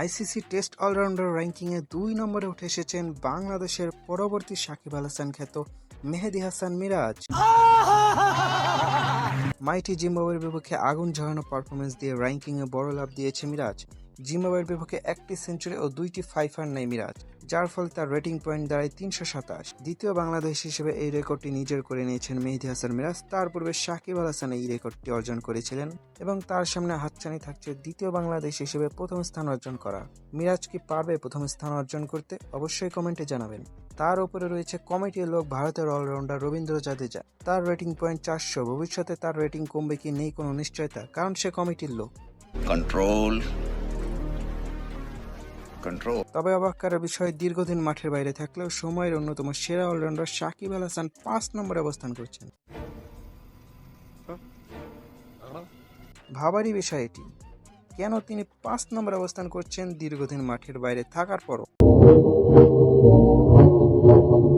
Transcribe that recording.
ICC test allrounder র্যাঙ্কিংয়ে দুই নম্বরে উঠে এসেছেন বাংলাদেশের পরবর্তী সাকিব আল হাসান খ্যাত মেহেদি হাসান মিরাজ। মাইটি জিম্বাবুয়ের বিপক্ষে আগুন ঝরানো পারফরমেন্স দিয়ে র্যাঙ্কিংয়ে বড় লাভ দিয়েছে মিরাজ। জিম্বাবুয়ের বিপক্ষে একটি সেঞ্চুরি ও দুইটি ফাইফার নেয় মিরাজ, যার ফলে তার রেটিং পয়েন্ট দাঁড়ায় তিনশো সাতাশ। দ্বিতীয় বাংলাদেশ হিসেবে এই রেকর্ডটি নিজের করে নিয়েছেন মেহেদি হাসান মিরাজ। তার পূর্বে সাকিব আল হাসান এই রেকর্ডটি অর্জন করেছিলেন এবং তার সামনে হাতছানি থাকছে দ্বিতীয় বাংলাদেশ হিসেবে প্রথম স্থান অর্জন করা। মিরাজ কি পারবে প্রথম স্থান অর্জন করতে? অবশ্যই কমেন্টে জানাবেন। তার উপরে রয়েছে কমিটির লোক ভারতের অলরাউন্ডার রবীন্দ্র জাদেজা। তার রেটিং পয়েন্ট চারশো। ভবিষ্যতে তার রেটিং কমবে কি নেই কোনো নিশ্চয়তা, কারণ সে কমিটির লোক। control control. তবে অবাক করার বিষয়, দীর্ঘদিন মাঠের বাইরে থাকলেও সময়ের অন্যতম সেরা অলরাউন্ডার সাকিব আল হাসান পাঁচ নম্বরে অবস্থান করছেন। ভাবারই বিষয় এটি। কেন তিনি পাঁচ নম্বর অবস্থান করছেন দীর্ঘদিন মাঠের বাইরে থাকার পরও?